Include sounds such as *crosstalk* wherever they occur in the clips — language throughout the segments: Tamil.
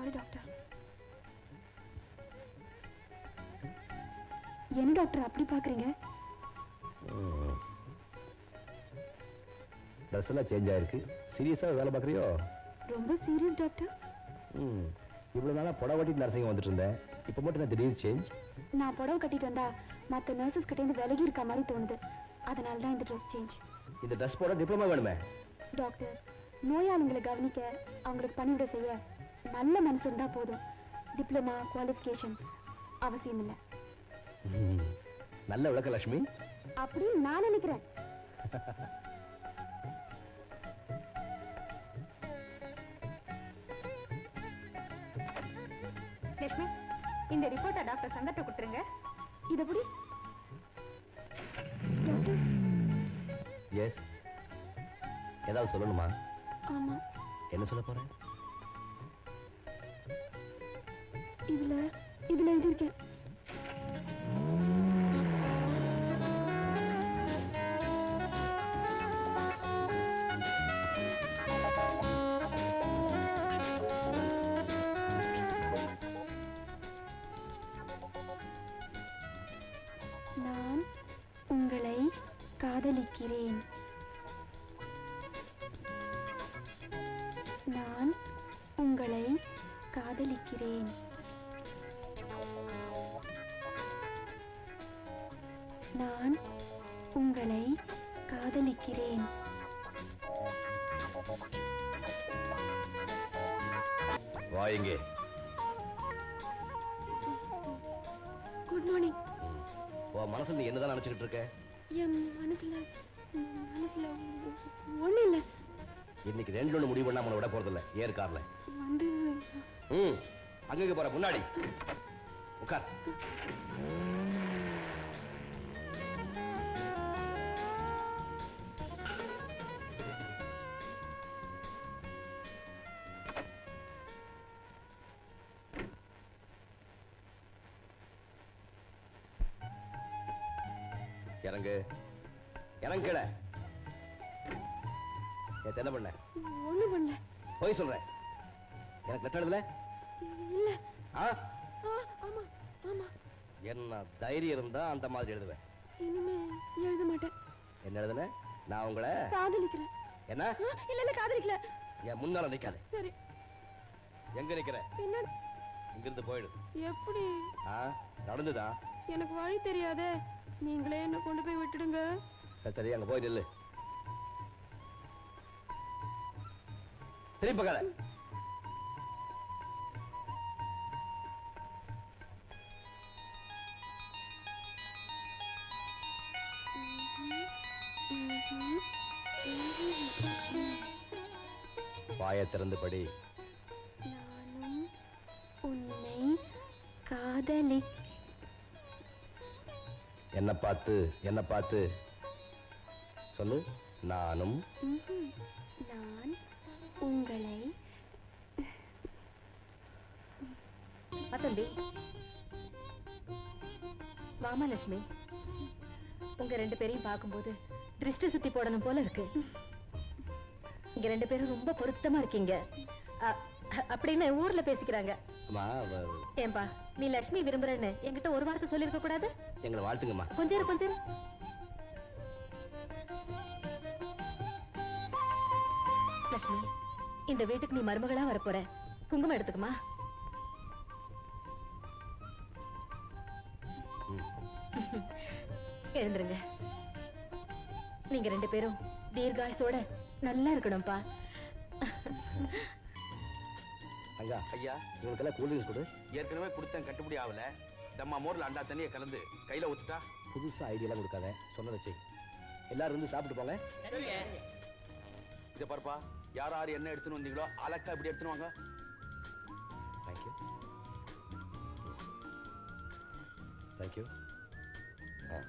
சாரி டாக்டர் என்ன டாக்டர் அப்படி பாக்குறீங்க ட்ரெஸ் எல்லாம் சேஞ்ச் ஆயிருக்கு. சீரியஸாக வேலை பார்க்குறியோ? ரொம்ப சீரியஸ் டாக்டர் ம். இவ்வளோ நாளாக புடவை கட்டிட்டு நர்சிங் வந்துட்டு இருந்தேன். இப்போ மட்டும் நான் திடீர் சேஞ்ச் நான் புடவை கட்டிட்டு வந்தா மற்ற நர்சஸ் கிட்ட இருந்து விலகி இருக்க மாதிரி தோணுது. அதனால தான் இந்த ட்ரெஸ் சேஞ்ச் இந்த ட்ரெஸ் போட டிப்ளமா வேணுமே? டாக்டர் நோயாளிகளை கவனிக்க அவங்களுக்கு பணிவிட செய்ய நல்ல மனசு இருந்தா போதும். டிப்ளமா குவாலிஃபிகேஷன் அவசியம் இல்லை நல்ல விளக்க லட்சுமி. அப்படின்னு நான் நினைக்கிறேன். லட்சுமி இந்த ரிப்போர்ட்டை டாக்டர் சங்கத்தை கொடுத்துருங்க. இது எப்படி எஸ் ஏதாவது சொல்லணுமா? ஆமா. என்ன சொல்ல போறேன்? இதுல இதுல எழுதியிருக்கேன். நான் உங்களை காதலிக்கிறேன். நான் உங்களை காதலிக்கிறேன். நான் உங்களை காதலிக்கிறேன். வா இங்கே. Good morning. உன் மனசுல நீ என்னதான் நினைச்சுக்கிட்டு இருக்க? என் மனசுல மனசுல ஒண்ணு இல்ல. இன்னைக்கு ரெண்டு ஒன்று முடிவு பண்ணா நம்மளை விட போறதில்ல. ஏர் கார்ல. வந்து ம். அங்கங்க போற முன்னாடி. உட்கார். இறங்கு. இறங்குல நேத்து என்ன பண்ண. ஒண்ணு பண்ணல. போய் சொல்றேன் எனக்கு லெட்டர் எழுதல இல்ல ஆமா ஆமா. என்ன தைரியம் இருந்தா அந்த மாதிரி எழுதுவேன் இனிமே எழுத மாட்டேன். என்ன எழுதுன? நான் உங்களை? காதலிக்கிறேன். என்ன? இல்ல இல்ல காதலிக்கல. என் முன்னால நிக்காத. சரி. எங்க நிக்கிற? பின்னாடி இங்கிருந்து போயிடு. எப்படி? ஆ நடந்துதா? எனக்கு வழி தெரியாதே. நீங்களே என்ன கொண்டு போய் விட்டுடுங்க. சரி சரி அங்க போய் நில்லு. திருப்பி பார்க்காத வாயை திறந்து படி நானும் உன்னை காதலி என்ன பார்த்து என்ன பார்த்து. சொல்லு நானும். நான் உங்களை. வசந்தி வாமா லட்சுமி உங்க ரெண்டு பேரையும் பார்க்கும்போது திருஷ்டி சுத்தி போடணும் போல இருக்கு. இங்க ரெண்டு பேரும் ரொம்ப பொருத்தமா இருக்கீங்க. அப்படின்னு ஊர்ல பேசிக்கிறாங்க. ஏன்பா நீ லட்சுமி விரும்புறேன்னு என்கிட்ட ஒரு வார்த்தை சொல்லிருக்க கூடாது? எங்களை வாழ்த்துங்கம்மா. கொஞ்சம் கொஞ்சம். லட்சுமி இந்த வீட்டுக்கு நீ மருமகளா வரப்போற. குங்குமம் எடுத்துக்குமா. எழுந்துருங்க. நீங்க ரெண்டு பேரும் தீர்காயசோட நல்லா இருக்கணும்ப்பா அங்கா ஐயா. இவங்களுக்கெல்லாம் கூல் ட்ரிங்க்ஸ் கொடு. ஏற்கனவே கொடுத்தேன் கட்டுப்படி ஆகல. தம்மா மோர்ல அண்டா தண்ணியை கலந்து கையில ஊத்துட்டா? புதுசா ஐடியாலாம் கொடுக்காத. சொன்னதை செய். எல்லாரும் இருந்து சாப்பிட்டு போங்க. இதை பாருப்பா யார் யார் என்ன எடுத்துன்னு வந்தீங்களோ அலக்கா இப்படி எடுத்துன்னு வாங்க. தேங்க்யூ தேங்க்யூ ஆ.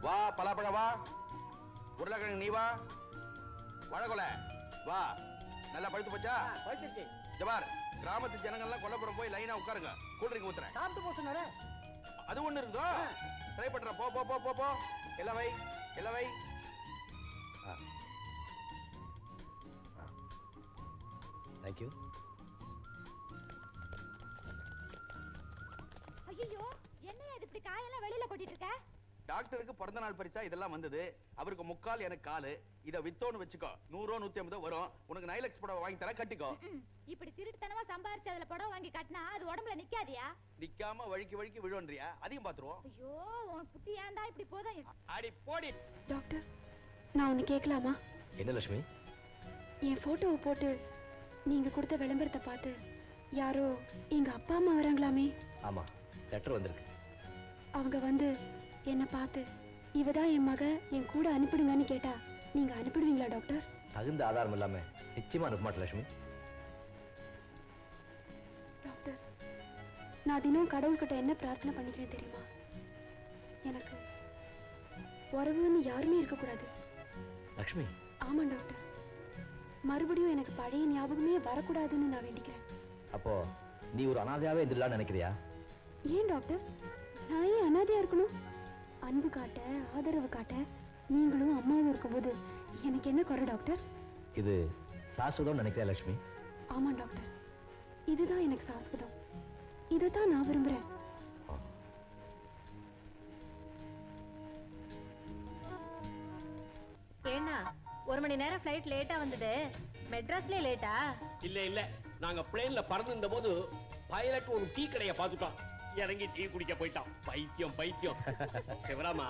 வா பலாப்பழம் வா. உருளைக்கிழங்கு நீ வா. வழகொலை வா. நல்லா பழுத்து போச்சா? ஜபார் கிராமத்து ஜனங்கள்லாம் கொல்லப்புறம் போய் லைனா உட்காருங்க. கூல் ட்ரிங்க் ஊத்துறேன். சாப்பிட்டு போச்சுனாரு. அது ஒண்ணு இருக்குதோ ட்ரை பண்றேன். போ போ போ போ போ. இல்ல வை எல்லாம் வை. தேங்க்யூ ஐயோ என்ன இது இப்படி காயெல்லாம் வெளியில கொட்டிட்டு இருக்க? டாக்டருக்கு பிறந்த நாள் பரிசா இதெல்லாம் வந்தது. அவருக்கு முக்கால் எனக்கு காலு. இத வித்தோன்னு வச்சுக்கோ. நூறோ நூத்தி ஐம்பதோ வரும். உனக்கு நைலக்ஸ் புடவை வாங்கி தரேன் கட்டிக்கோ. இப்படி திருட்டுத்தனமா சம்பாரிச்சு அதுல புடவை வாங்கி கட்டினா அது உடம்புல நிக்காதியா? நிக்காம வழுக்கி வழுக்கி விழுவன்றியா? அதையும் பாத்துருவோம் ஐயோ உன் புத்தி ஏன்டா இப்படி போதும் அடி போடி. டாக்டர் நான் ஒன்னு கேட்கலாமா என்ன லட்சுமி? என் போட்டோவை போட்டு நீங்க கொடுத்த விளம்பரத்தை பார்த்து யாரோ எங்க அப்பா அம்மா வராங்களாமே. ஆமா லெட்டர் வந்திருக்கு. அவங்க வந்து என்னை பார்த்து இவ தான் என் மக என் கூட அனுப்பிடுங்கன்னு கேட்டா நீங்க அனுப்பிடுவீங்களா டாக்டர்? தகுந்த ஆதாரம் இல்லாம நிச்சயமா அனுப்ப மாட்டேன் லட்சுமி. டாக்டர் நான் தினம் கடவுள்கிட்ட என்ன பிரார்த்தனை பண்ணிக்கிறேன் தெரியுமா? எனக்கு உறவுன்னு யாருமே இருக்கக்கூடாது. லட்சுமி. ஆமா டாக்டர். மறுபடியும் எனக்கு பழைய ஞாபகமே வரக்கூடாதுன்னு நான் வேண்டிக்கிறேன். அப்போ நீ ஒரு அனாதையாவே இருந்துடலாம்னு நினைக்கிறியா? ஏன் டாக்டர்? நான் ஏன் அனாதையா இருக்கணும்? அன்பு காட்ட ஆதரவு காட்ட நீங்களும் அம்மாவும் இருக்கும்போது எனக்கு என்ன குறை டாக்டர்? இது சாஸ்வதம் நினைக்கிறியா லட்சுமி ஆமா டாக்டர். இதுதான் எனக்கு சாஸ்வதம். இதைத்தான் நான் விரும்புறேன். ஏன்னா ஒரு மணி நேரம் ஃப்ளைட் லேட்டா வந்தது. மெட்ராஸ்லயே லேட்டா இல்ல இல்ல. நாங்க பிளேன்ல பறந்திருந்த போது பைலட் ஒரு டீ கடையை பார்த்துட்டோம் இறங்கி டீ குடிக்க போயிட்டான். பைத்தியம் பைத்தியம். சிவராமா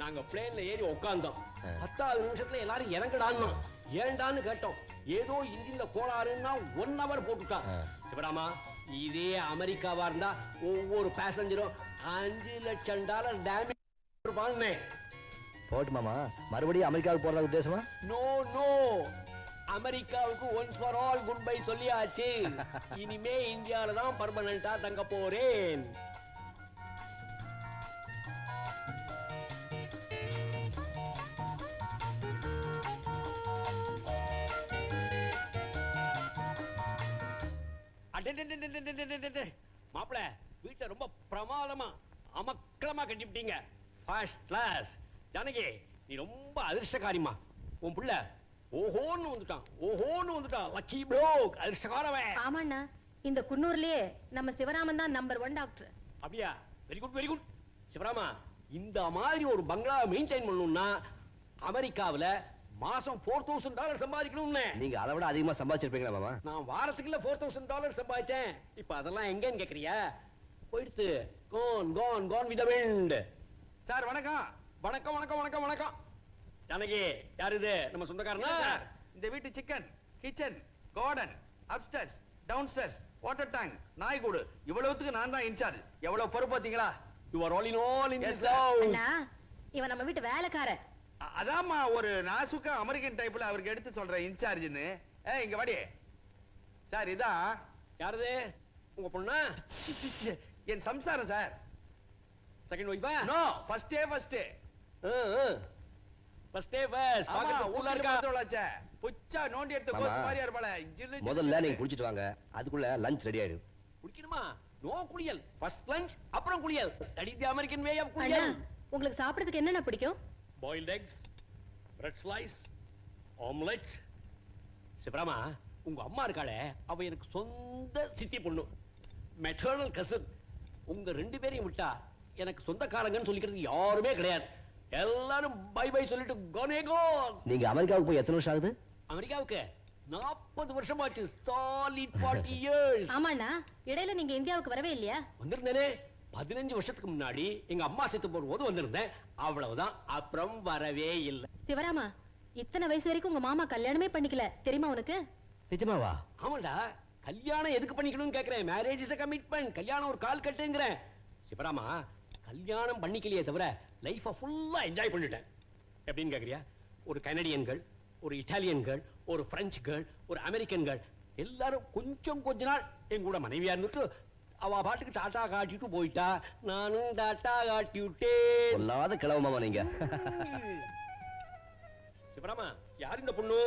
நாங்க பிளேன்ல ஏறி உட்கார்ந்தோம் பத்தாவது நிமிஷத்துல எல்லாரும் இறங்கடான்னு ஏன்டான்னு கேட்டோம். ஏதோ இன்ஜின்ல கோளாறுன்னா ஒன் ஹவர் போட்டுட்டான். சிவராமா இதே அமெரிக்காவா இருந்தா ஒவ்வொரு பேசஞ்சரும் அஞ்சு லட்சம் டாலர் டேமேஜ் போட்டு மாமா மறுபடியும் அமெரிக்காவுக்கு போறதா உத்தேசமா? நோ நோ அமெரிக்காவுக்கு once for all good bye சொல்லியாச்சு. *laughs* இனிமே இந்தியால தான் பர்மனண்டா தங்க போறேன். மாப்பிள வீட்டை ரொம்ப பிரமாதமா அமக்களமா கட்டிவிட்டீங்க. ஃபர்ஸ்ட் கிளாஸ் ஜானகி நீ ரொம்ப அதிர்ஷ்டக்காரிமா உன் புள்ள ஓஹோன்னு வந்துட்டான். ஓஹோன்னு வந்துட்டான். லக்கி ப்ளோக் அதிர்ஷ்டக்காரவன். ஆமாண்ணா. இந்த குன்னூர்லயே நம்ம சிவராமன் தான் நம்பர் ஒன் டாக்டர் அப்படியா? வெரி குட் வெரி குட் சிவராமா இந்த மாதிரி ஒரு பங்களா மெயின்டைன் பண்ணணும்னா அமெரிக்காவுல மாசம் ஃபோர் தௌசண்ட் டாலர் சம்பாதிக்கணும்னு. நீங்க அதை விட அதிகமா சம்பாதிச்சிருப்பீங்களா மாமா? நான் வாரத்துக்குள்ள ஃபோர் தௌசண்ட் டாலர் சம்பாதிச்சேன். இப்ப அதெல்லாம் எங்கன்னு கேக்குறியா? போயிடுத்து. Gone gone gone with wind sir வணக்கம். வணக்கம் வணக்கம் வணக்கம் வணக்கம். ஜானகி யார் இது? நம்ம சொந்தக்காரனா? இந்த வீட்டு chicken kitchen garden upstairs downstairs water tank நாய்கூடு. இவ்வளவுத்துக்கு நான் தான் இன்சார்ஜ். எவ்வளவு பொறுப்பு பாத்தீங்களா you are all in all in this இவன் நம்ம வீட்டு வேலைக்காரன். அதாம்மா ஒரு நாசுக்கா அமெரிக்கன் டைப்ல அவருக்கு எடுத்து சொல்றேன் இன்சார்ஜ்னு ஏ இங்க வாடி. சார் இதான் யாரது உங்க பொண்ணா? என் சம்சாரம் சார். செகண்ட் ஒய்ஃபா நோ ஃபர்ஸ்டே ஃபர்ஸ்ட் ஃபர்ஸ்ட் டே ஃபர்ஸ்ட் ஆமா பாக்க ஊர்ல ஊர்ல இருக்கா பார்த்தவளாச்சே புச்சா நோண்டி எடுத்த கோஸ். மாதிரியா இருப்பாளே. ஜில்லு ஜில்லு முதல்ல. நீங்க குடிச்சிட்டு வாங்க. அதுக்குள்ள லஞ்ச் ரெடி ஆயிடும். குடிக்கணுமா? நோ குளியல். ஃபர்ஸ்ட் லஞ்ச் அப்புறம் குளியல். தி அமெரிக்கன் வே ஆஃப் குளியல் உங்களுக்கு சாப்பிடுறதுக்கு என்னென்ன பிடிக்கும்? Boiled eggs bread slice omelette சிவராமா உங்க அம்மா இருக்காளே அவ எனக்கு சொந்த சித்தி பொண்ணு. மெட்டர்னல் கசன் உங்க ரெண்டு பேரையும் விட்டா எனக்கு சொந்தக்காரங்கன்னு சொல்லிக்கிறது யாருமே கிடையாது. எல்லாரும் பை பை சொல்லிட்டு கோனே கோன் நீங்க அமெரிக்காவுக்கு போய் எத்தனை வருஷம் ஆகுது? அமெரிக்காவுக்கு நாற்பது வருஷமாச்சு சாலிட் ஃபார்ட்டி இயர்ஸ் ஆமாண்ணா இடையில நீங்க இந்தியாவுக்கு வரவே இல்லையா? வந்திருந்தேனே. பதினஞ்சு வருஷத்துக்கு முன்னாடி எங்க அம்மா செத்து போகும்போது வந்திருந்தேன். அவ்வளவுதான் அப்புறம் வரவே இல்லை. சிவராமா இத்தனை வயசு வரைக்கும் உங்க மாமா கல்யாணமே பண்ணிக்கல. தெரியுமா உனக்கு? நிஜமாவா? ஆமாடா கல்யாணம் எதுக்கு பண்ணிக்கணும்னு கேக்குறேன். மேரேஜ் இஸ் கமிட்மெண்ட் கல்யாணம் ஒரு கால் கட்டுங்கிறேன். சிவராமா கல்யாணம் பண்ணிக்கலையே தவிர லைஃப ஃபுல்லா என்ஜாய் பண்ணிட்டேன். எப்படின்னு கேக்குறியா? ஒரு கனடியன்கள் ஒரு இட்டாலியன்கள் ஒரு பிரெஞ்சு கேர்ள் ஒரு அமெரிக்கன் கேர்ள் எல்லாரும் கொஞ்சம் கொஞ்ச நாள் என் கூட மனைவியா இருந்துட்டு அவ பாட்டுக்கு டாட்டா காட்டிட்டு போயிட்டா. நானும் டாட்டா காட்டி விட்டேன். சொல்லாத கிளவு மாமா நீங்க. சிவராமா யார் இந்த பொண்ணு?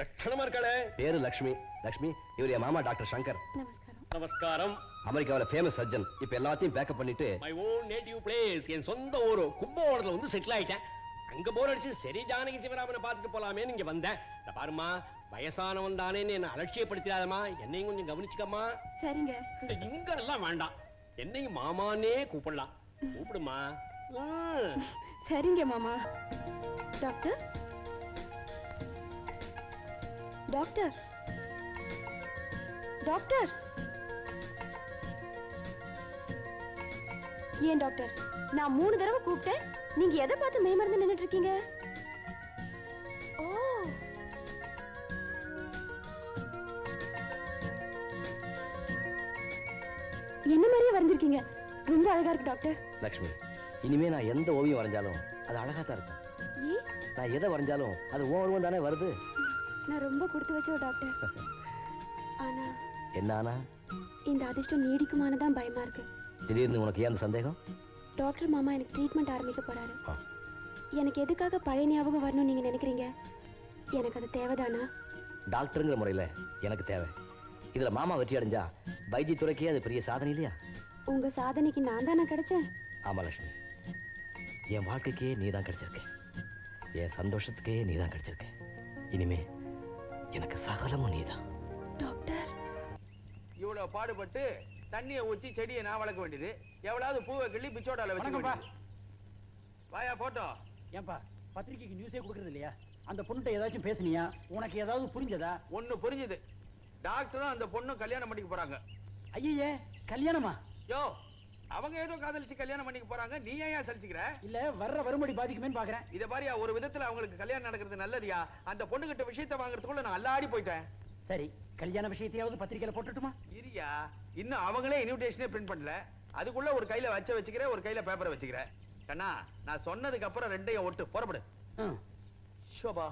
லட்சணமா இருக்காளே. பேரு லக்ஷ்மி. லக்ஷ்மி இவர் என் மாமா டாக்டர் சங்கர். நமஸ்காரம். நமஸ்காரம். அமெரிக்காவில் ஃபேமஸ் சர்ஜன் இப்ப எல்லாத்தையும் பேக்கப் பண்ணிட்டு மை ஓன் நேட்டிவ் பிளேஸ் என் சொந்த ஊரு. கும்பகோணத்துல வந்து செட்டில் ஆயிட்டேன். அங்க போர் அடிச்சு சரி ஜானகி சிவராமனை பார்த்துட்டு போலாமேன்னு இங்க வந்தேன். இந்த பாருமா வயசானவன் தானேன்னு என்ன அலட்சியப்படுத்திடாதம்மா. என்னையும் கொஞ்சம் கவனிச்சுக்கம்மா. சரிங்க. இந்த இங்க எல்லாம் வேண்டாம். என்னையும் மாமானே கூப்பிடலாம். கூப்பிடுமா. சரிங்க மாமா. டாக்டர்? டாக்டர்? டாக்டர்? ஏன் டாக்டர்? நான் மூணு தடவை கூப்பிட்டேன். நீங்க எதை பார்த்து மேமறந்து நின்னுட்டு இருக்கீங்க? ஓ. என்ன மாதிரியே வரைஞ்சிருக்கீங்க? ரொம்ப அழகா இருக்கு டாக்டர். லக்ஷ்மி இனிமே நான் எந்த ஓவியம் வரைஞ்சாலும் அது அழகா தான் இருக்கும். நான் எதை வரைஞ்சாலும் அது ஓ உருவம் தானே வருது? நான் ரொம்ப கொடுத்து வச்சோ டாக்டர். *laughs* ஆனா என்னானா இந்த அதிர்ஷ்டம் நீடிக்குமான்னு தான் பயமா இருக்கு. திடீர்னு உனக்கு ஏன் சந்தேகம்? டாக்டர் மாமா எனக்கு ட்ரீட்மெண்ட் ஆரம்பிக்க போறாரு. எனக்கு எதுக்காக பழைய ஞாபகம் வரணும்னு நீங்க நினைக்கிறீங்க? எனக்கு அது தேவைதானா? டாக்டருங்கிற முறையில் எனக்கு தேவை. இதில் மாமா வெற்றி அடைஞ்சா வைத்தியத்துறைக்கே அது பெரிய சாதனை இல்லையா? உங்க சாதனைக்கு நான் தானே கிடைச்சேன். ஆமா லட்சுமி. என் வாழ்க்கைக்கே நீ தான் கிடைச்சிருக்க என் சந்தோஷத்துக்கே நீ தான் கிடைச்சிருக்க இனிமே எனக்கு சகலமும் நீ தான் டாக்டர். இவ்வளவு பாடுபட்டு தண்ணியை ஊத்தி செடியை நான் வளர்க்க வேண்டியது. எவ்வளவு பூவை கிள்ளி பிச்சோடால வச்சுக்க வணக்கம்ப்பா. வேண்டியது. வாயா போட்டோ. ஏன்பா பத்திரிக்கைக்கு நியூஸே கொடுக்கறது இல்லையா? அந்த பொண்ணுகிட்ட ஏதாச்சும் பேசுனியா? உனக்கு ஏதாவது புரிஞ்சதா? ஒண்ணு புரிஞ்சுது. டாக்டரும் அந்த பொண்ணும் கல்யாணம் பண்ணிக்க போறாங்க. ஐயே கல்யாணமா? யோ அவங்க ஏதோ காதலிச்சு கல்யாணம் பண்ணிக்க போறாங்க. நீ ஏன் சலிச்சுக்கிற? இல்ல வர்ற வரும்படி பாதிக்குமேன்னு பாக்குறேன். இத பாரியா ஒரு விதத்துல அவங்களுக்கு கல்யாணம் நடக்கிறது நல்லதுயா? அந்த பொண்ணுகிட்ட விஷயத்தை வாங்குறதுக்குள்ள நான் அல்லாடி போயிட்டேன். சரி கல்யாண விஷயத்தையாவது பத்திரிக்கையில போட்டுட்டுமா? இரியா இன்னும் அவங்களே இன்விடேஷனே பிரிண்ட் பண்ணல. அதுக்குள்ள ஒரு கையில வச்ச வச்சுக்கிறேன் ஒரு கையில பேப்பரை வச்சுக்கிறேன் கண்ணா நான் சொன்னதுக்கு அப்புறம் ரெண்டையும் ஒட்டு. புறப்படு. ஷோபா.